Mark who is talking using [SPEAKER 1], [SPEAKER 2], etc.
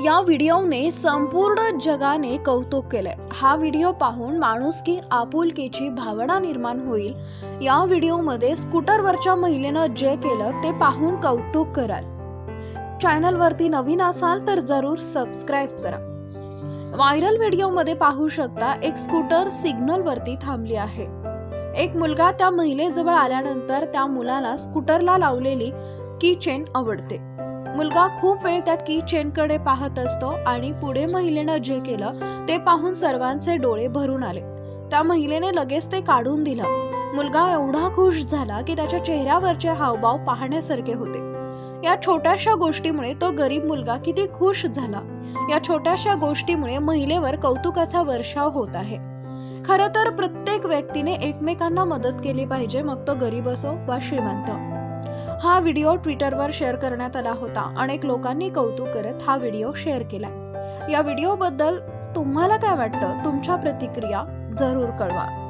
[SPEAKER 1] या व्हिडिओने संपूर्ण जगाने कौतुक केलंय. हा व्हिडिओ पाहून माणुसकी आपुलकीची भावना निर्माण होईल. या व्हिडिओमध्ये स्कूटरवरच्या महिलेनं जे केलं ते पाहून कौतुक कराल. चॅनलवरती नवीन असाल तर जरूर सबस्क्राईब करा. व्हायरल व्हिडिओमध्ये पाहू शकता एक स्कूटर सिग्नलवरती थांबली आहे. एक मुलगा त्या महिलेजवळ आल्यानंतर त्या मुलाला स्कूटरला लावलेली की चेन आवडते. मुलगा खूप वेळ त्या की चेनकडे पाहत असतो आणि पुढे महिलेनं जे केलं ते पाहून सर्वांचे डोळे भरून आले. त्या महिलेने लगेच ते काढून दिलं. मुलगा एवढा खुश झाला की त्याच्या चेहऱ्यावरचे हावभाव पाहण्यासारखे होते. या छोट्याशा गोष्टीमुळे तो गरीब मुलगा किती खुश झाला. या छोट्याशा गोष्टीमुळे महिलेवर कौतुकाचा वर्षाव होत आहे. खरं तर प्रत्येक व्यक्तीने एकमेकांना मदत केली पाहिजे मग तो गरीब असो वा श्रीमंत. हा व्हिडिओ ट्विटरवर शेअर करण्यात आला होता. अनेक लोकांनी कौतुक करत हा व्हिडिओ शेअर केला. या व्हिडिओबद्दल तुम्हाला काय वाटतं? तुमच्या प्रतिक्रिया जरूर कळवा.